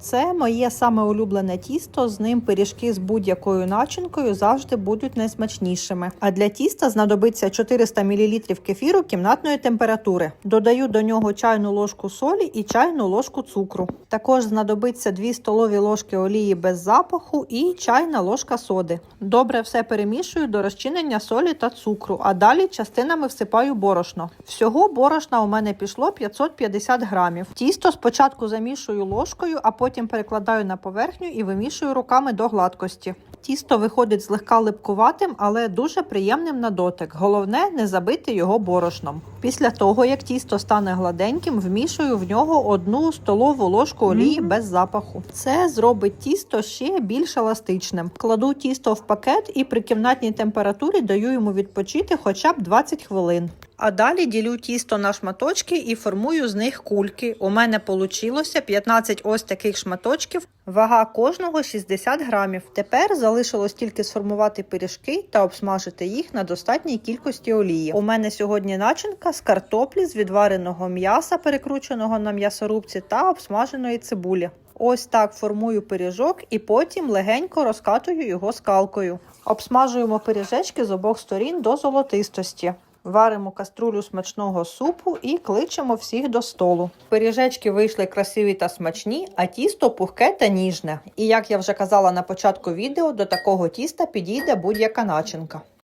Це моє саме улюблене тісто. З ним пиріжки з будь-якою начинкою завжди будуть найсмачнішими. А для тіста знадобиться 400 мл кефіру кімнатної температури. Додаю до нього чайну ложку солі і чайну ложку цукру. Також знадобиться 2 столові ложки олії без запаху і чайна ложка соди. Добре все перемішую до розчинення солі та цукру, а далі частинами всипаю борошно. Всього борошна у мене пішло 550 грамів. Тісто спочатку замішую ложкою, а потім перекладаю на поверхню і вимішую руками до гладкості. Тісто виходить злегка липкуватим, але дуже приємним на дотик. Головне не забити його борошном. Після того, як тісто стане гладеньким, вмішую в нього одну столову ложку олії без запаху. Це зробить тісто ще більш еластичним. Кладу тісто в пакет і при кімнатній температурі даю йому відпочити хоча б 20 хвилин. А далі ділю тісто на шматочки і формую з них кульки. У мене вийшло 15 ось таких шматочків. Вага кожного 60 грамів. Тепер залишилось тільки сформувати пиріжки та обсмажити їх на достатній кількості олії. У мене сьогодні начинка з картоплі, з відвареного м'яса, перекрученого на м'ясорубці, та обсмаженої цибулі. Ось так формую пиріжок і потім легенько розкатую його скалкою. Обсмажуємо пиріжечки з обох сторін до золотистості. Варимо каструлю смачного супу і кличемо всіх до столу. Пиріжечки вийшли красиві та смачні, а тісто пухке та ніжне. І як я вже казала на початку відео, до такого тіста підійде будь-яка начинка.